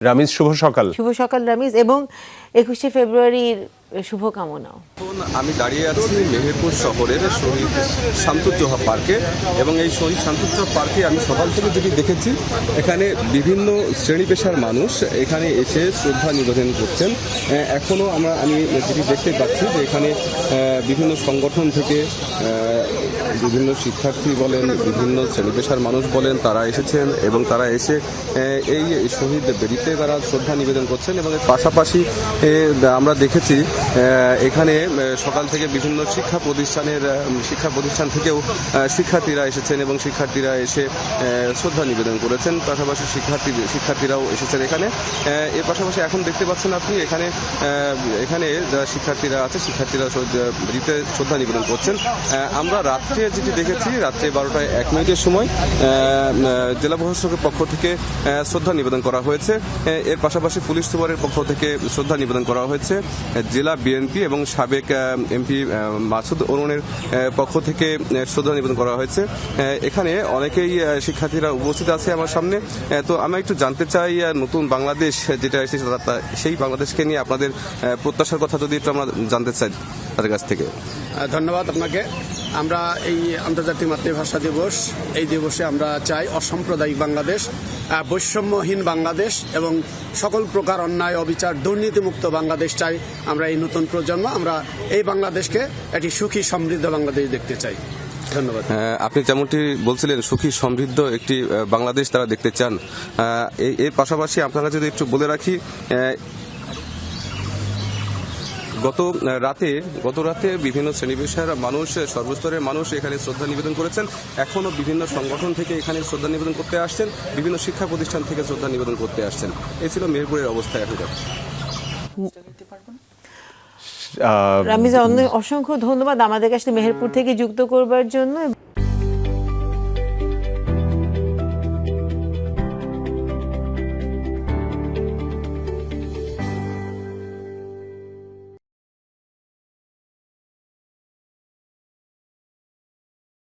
রামিজ শুভ সকাল। শুভ সকাল রামিজ এবং একুশে ফেব্রুয়ারির শুভকামনাও। আমি দাঁড়িয়ে আছি মেহেরপুর শহরের শহীদ শামসুজ্জোহা পার্কে এবং এই শহীদ শামসুজ্জোহা পার্কে আমি সকাল থেকে যেটি দেখেছি, এখানে বিভিন্ন শ্রেণি পেশার মানুষ এখানে এসে শ্রদ্ধা নিবেদন করছেন। এখনও আমরা, আমি যেটি দেখতে পাচ্ছি যে এখানে বিভিন্ন সংগঠন থেকে বিভিন্ন শিক্ষার্থী বলেন, বিভিন্ন শ্রেণি পেশার মানুষ বলেন, তারা এসেছেন এবং তারা এসে এই শহীদ বেদিতে তারা শ্রদ্ধা নিবেদন করছেন এবং পাশাপাশি আমরা দেখেছি এখানে সকাল থেকে বিভিন্ন শিক্ষা প্রতিষ্ঠানের শিক্ষা প্রতিষ্ঠান থেকেও শিক্ষার্থীরা এসেছেন এবং শিক্ষার্থীরা এসে শ্রদ্ধা নিবেদন করেছেন। পাশাপাশি শিক্ষার্থী শিক্ষার্থীরাও এসেছেন এখানে। এর পাশাপাশি এখন দেখতে পাচ্ছেন আপনি এখানে এখানে যারা শিক্ষার্থীরা আছে শিক্ষার্থীরা বেদিতে শ্রদ্ধা নিবেদন করছেন। আমরা রাত্রে যেটি দেখেছি রাত্রে বারোটায় এক মিনিটের সময় জেলা প্রশাসকের পক্ষ থেকে শ্রদ্ধা নিবেদন করা হয়েছে। এর পাশাপাশি পুলিশ সুপারের পক্ষ থেকে শ্রদ্ধা নিবেদন করা হয়েছে। আহ, জেলা বিএনপি এবং সাবেক এমপি মাসুদ অরুণের পক্ষ থেকে শ্রদ্ধা নিবেদন করা হয়েছে। এখানে অনেকেই শিক্ষার্থীরা উপস্থিত আছে আমার সামনে। তো আমি একটু জানতে চাই নতুন বাংলাদেশ যেটা এসেছে সেই বাংলাদেশকে নিয়ে আপনাদের প্রত্যাশার কথা যদি একটু আমরা জানতে চাই। তাদের কাছ থেকে। ধন্যবাদ আপনাকে। আমরা এই আন্তর্জাতিক মাতৃভাষা দিবস এই দিবসে আমরা চাই অসাম্প্রদায়িক বাংলাদেশ বৈষম্যহীন বাংলাদেশ এবং সকল প্রকার অন্যায় অবিচার দুর্নীতিমুক্ত বাংলাদেশ চাই আমরা এই নতুন প্রজন্ম। আমরা এই বাংলাদেশকে একটি সুখী সমৃদ্ধ বাংলাদেশ দেখতে চাই। ধন্যবাদ। আপনি যেমনটি বলছিলেন সুখী সমৃদ্ধ একটি বাংলাদেশ তারা দেখতে চান। এই- এর পাশাপাশি আপনারা যদি একটু বলে রাখি গত রাতে গত রাতে বিভিন্ন শ্রেণি পেশার মানুষ সর্বস্তরের মানুষ এখানে শ্রদ্ধা নিবেদন করেছেন। এখনও বিভিন্ন সংগঠন থেকে এখানে শ্রদ্ধা নিবেদন করতে আসছেন। বিভিন্ন শিক্ষা প্রতিষ্ঠান থেকে শ্রদ্ধা নিবেদন করতে আসছেন। এ ছিল মেহেরপুরের অবস্থা আহ, অসংখ্য ধন্যবাদ আমাদের কাছে মেহেরপুর থেকে যুক্ত করবার জন্য।